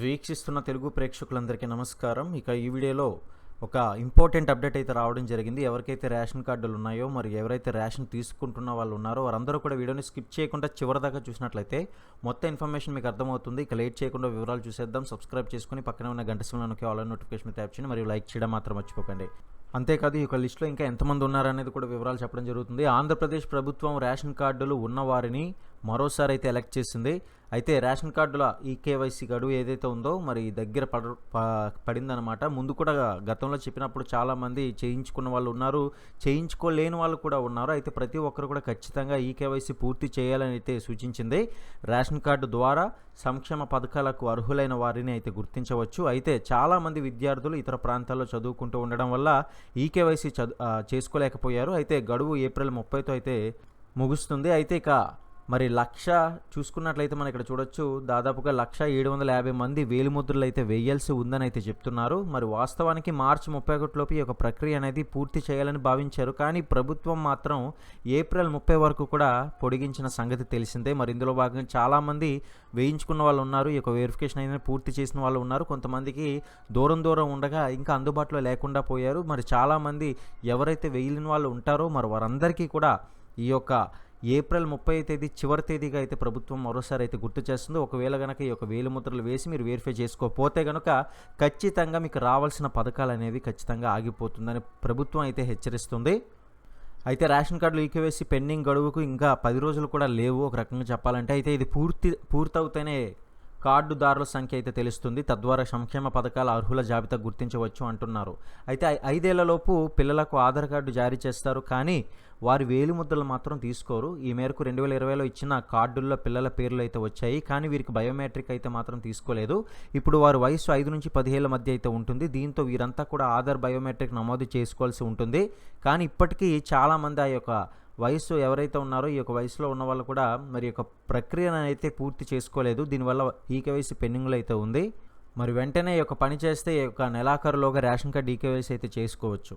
వీక్షిస్తున్న తెలుగు ప్రేక్షకులందరికీ నమస్కారం. ఇక ఈ వీడియోలో ఒక ఇంపార్టెంట్ అప్డేట్ అయితే రావడం జరిగింది. ఎవరికైతే రేషన్ కార్డులు ఉన్నాయో మరి ఎవరైతే రేషన్ తీసుకుంటున్న వాళ్ళు ఉన్నారో వారందరూ కూడా వీడియోని స్కిప్ చేయకుండా చివరిదాకా చూసినట్లయితే మొత్తం ఇన్ఫర్మేషన్ మీకు అర్థమవుతుంది. ఇక లేట్ చేయకుండా వివరాలు చూసేద్దాం. సబ్స్క్రైబ్ చేసుకుని పక్కనే ఉన్న గంట సమయంలోకి ఆల్ నోటిఫికేషన్ ట్యాప్ చేయండి. మరియు లైక్ చేయడం మాత్రం మర్చిపోకండి. అంతేకాదు ఈ యొక్క లిస్టులో ఇంకా ఎంతమంది ఉన్నారనేది కూడా వివరాలు చెప్పడం జరుగుతుంది. ఆంధ్రప్రదేశ్ ప్రభుత్వం రేషన్ కార్డులు ఉన్నవారిని మరోసారి అయితే ఎలక్ట్ చేసింది. అయితే రేషన్ కార్డుల ఈ కేవైసీ గడువు ఏదైతే ఉందో మరి దగ్గర పడ ప- పడిందనమాట ముందు కూడా గతంలో చెప్పినప్పుడు చాలామంది చేయించుకున్న వాళ్ళు ఉన్నారు. చేయించుకోలేని వాళ్ళు కూడా ఉన్నారు. అయితే ప్రతి ఒక్కరు కూడా ఖచ్చితంగా ఈ కేవైసీ పూర్తి చేయాలని అయితే సూచించింది. రేషన్ కార్డు ద్వారా సంక్షేమ పథకాలకు అర్హులైన వారిని అయితే గుర్తించవచ్చు. అయితే చాలామంది విద్యార్థులు ఇతర ప్రాంతాల్లో చదువుకుంటూ ఉండడం వల్ల ఈ కేవైసీ చదు చేసుకోలేకపోయారు. అయితే గడువు ఏప్రిల్ ముప్పైతో అయితే ముగుస్తుంది. అయితే ఇక మరి లక్ష చూసుకున్నట్లయితే మనం ఇక్కడ చూడొచ్చు. దాదాపుగా లక్ష ఏడు వందల యాభై మంది వేలిముద్రలు అయితే వేయాల్సి ఉందని అయితే చెప్తున్నారు. మరి వాస్తవానికి మార్చి ముప్పై ఒకటిలోపు ఈ యొక్క ప్రక్రియ అనేది పూర్తి చేయాలని భావించారు. కానీ ప్రభుత్వం మాత్రం ఏప్రిల్ ముప్పై వరకు కూడా పొడిగించిన సంగతి తెలిసిందే. మరి ఇందులో భాగంగా చాలామంది వేయించుకున్న వాళ్ళు ఉన్నారు. ఈ యొక్క వెరిఫికేషన్ అనేది పూర్తి చేసిన వాళ్ళు ఉన్నారు. కొంతమందికి దూరం దూరం ఉండగా ఇంకా అందుబాటులో లేకుండా పోయారు. మరి చాలామంది ఎవరైతే వేయలేని వాళ్ళు ఉంటారో మరి వారందరికీ కూడా ఈ యొక్క ఏప్రిల్ ముప్పై తేదీ చివరి తేదీగా అయితే ప్రభుత్వం మరోసారి అయితే గుర్తు చేస్తుంది. ఒకవేళ కనుక ఈ యొక్క వేలు ముద్రలు వేసి మీరు వెరిఫై చేసుకోకపోతే కనుక ఖచ్చితంగా మీకు రావాల్సిన పథకాలు అనేవి ఖచ్చితంగా ఆగిపోతుందని ప్రభుత్వం అయితే హెచ్చరిస్తుంది. అయితే రేషన్ కార్డులు ఈకేవేసి పెండింగ్ గడువుకు ఇంకా పది రోజులు కూడా లేవు. ఒక రకంగా చెప్పాలంటే అయితే ఇది పూర్తి పూర్తవుతేనే కార్డుదారుల సంఖ్య అయితే తెలుస్తుంది. తద్వారా సంక్షేమ పథకాల అర్హుల జాబితా గుర్తించవచ్చు అంటున్నారు. అయితే ఐదేళ్ళలోపు పిల్లలకు ఆధార్ కార్డు జారీ చేస్తారు. కానీ వారి వేలు ముద్రలు మాత్రం తీసుకోరు. ఈ మేరకు రెండు వేల ఇరవైలో ఇచ్చిన కార్డుల్లో పిల్లల పేర్లు అయితే వచ్చాయి. కానీ వీరికి బయోమెట్రిక్ అయితే మాత్రం తీసుకోలేదు. ఇప్పుడు వారి వయసు ఐదు నుంచి పదిహేళ్ళ మధ్య అయితే ఉంటుంది. దీంతో వీరంతా కూడా ఆధార్ బయోమెట్రిక్ నమోదు చేసుకోవాల్సి ఉంటుంది. కానీ ఇప్పటికీ చాలామంది ఆ యొక్క వయసు ఎవరైతే ఉన్నారో ఈ యొక్క వయసులో ఉన్న వాళ్ళు కూడా మరి యొక్క ప్రక్రియను అయితే పూర్తి చేసుకోలేదు. దీనివల్ల ఈకేవైసీ పెండింగ్లో అయితే ఉంది. మరి వెంటనే ఈ యొక్క పని చేస్తే ఈ యొక్క నెలాఖరులోగా రేషన్ కార్డు ఈకేవైసీ అయితే చేసుకోవచ్చు.